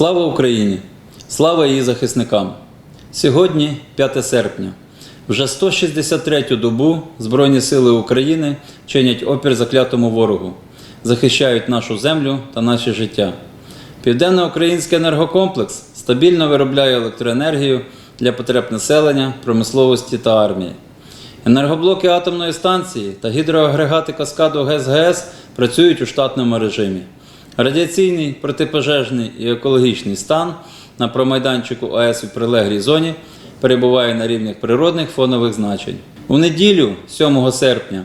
Слава Україні! Слава її захисникам! Сьогодні 5 серпня. Вже 163-ю добу Збройні Сили України чинять опір заклятому ворогу, захищають нашу землю та наше життя. Південноукраїнський енергокомплекс стабільно виробляє електроенергію для потреб населення, промисловості та армії. Енергоблоки атомної станції та гідроагрегати каскаду ГЕС-ГЕС працюють у штатному режимі. Радіаційний, протипожежний і екологічний стан на промайданчику АЕС у прилеглій зоні перебуває на рівнях природних фонових значень. У неділю, 7 серпня,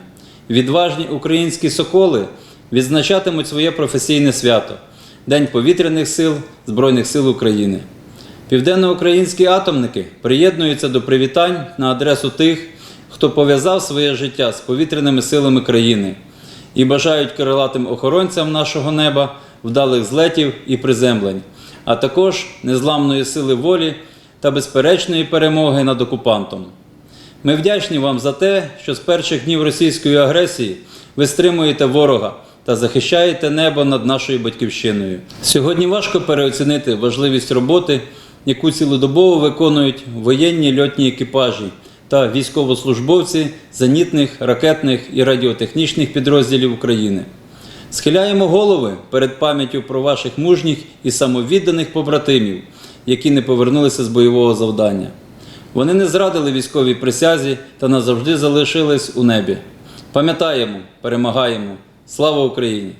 відважні українські соколи відзначатимуть своє професійне свято День повітряних сил Збройних сил України. Південноукраїнські атомники приєднуються до привітань на адресу тих, хто пов'язав своє життя з повітряними силами країни і бажають крилатим охоронцям нашого неба вдалих злетів і приземлень, а також незламної сили волі та безперечної перемоги над окупантом. Ми вдячні вам за те, що з перших днів російської агресії ви стримуєте ворога та захищаєте небо над нашою батьківщиною. Сьогодні важко переоцінити важливість роботи, яку цілодобово виконують воєнні льотні екіпажі та військовослужбовці зенітних, ракетних і радіотехнічних підрозділів України. Схиляємо голови перед пам'яттю про ваших мужніх і самовідданих побратимів, які не повернулися з бойового завдання. Вони не зрадили військовій присязі та назавжди залишились у небі. Пам'ятаємо, перемагаємо. Слава Україні!